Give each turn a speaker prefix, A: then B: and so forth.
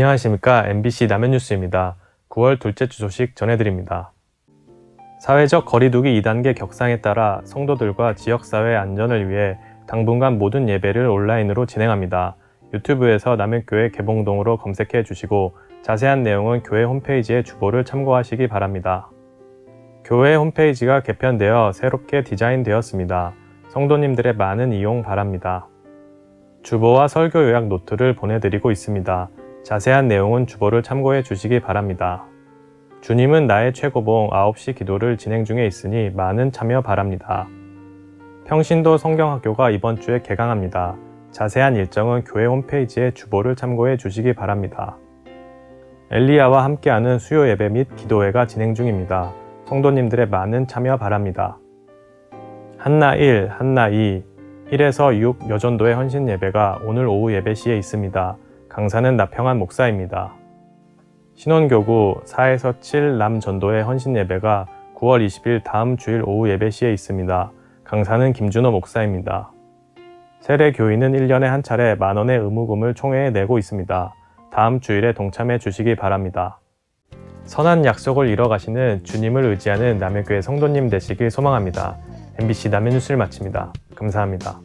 A: 안녕하십니까 MBC 남현뉴스입니다. 9월 둘째 주 소식 전해드립니다. 사회적 거리두기 2단계 격상에 따라 성도들과 지역사회 안전을 위해 당분간 모든 예배를 온라인으로 진행합니다. 유튜브에서 남현교회 개봉동으로 검색해 주시고 자세한 내용은 교회 홈페이지의 주보를 참고하시기 바랍니다. 교회 홈페이지가 개편되어 새롭게 디자인되었습니다. 성도님들의 많은 이용 바랍니다. 주보와 설교 요약 노트를 보내드리고 있습니다. 자세한 내용은 주보를 참고해 주시기 바랍니다. 주님은 나의 최고봉 9시 기도를 진행 중에 있으니 많은 참여 바랍니다. 평신도 성경학교가 이번 주에 개강합니다. 자세한 일정은 교회 홈페이지의 주보를 참고해 주시기 바랍니다. 엘리야와 함께하는 수요 예배 및 기도회가 진행 중입니다. 성도님들의 많은 참여 바랍니다. 한나 1, 한나 2, 1에서 6 여전도의 헌신 예배가 오늘 오후 예배 시에 있습니다. 강사는 나평한 목사입니다. 신원교구 4에서 7 남전도의 헌신 예배가 9월 20일 다음 주일 오후 예배 시에 있습니다. 강사는 김준호 목사입니다. 세례 교인은 1년에 한 차례 만원의 의무금을 총회에 내고 있습니다. 다음 주일에 동참해 주시기 바랍니다. 선한 약속을 이뤄가시는 주님을 의지하는 남해교회 성도님 되시길 소망합니다. MBC 남해 뉴스를 마칩니다. 감사합니다.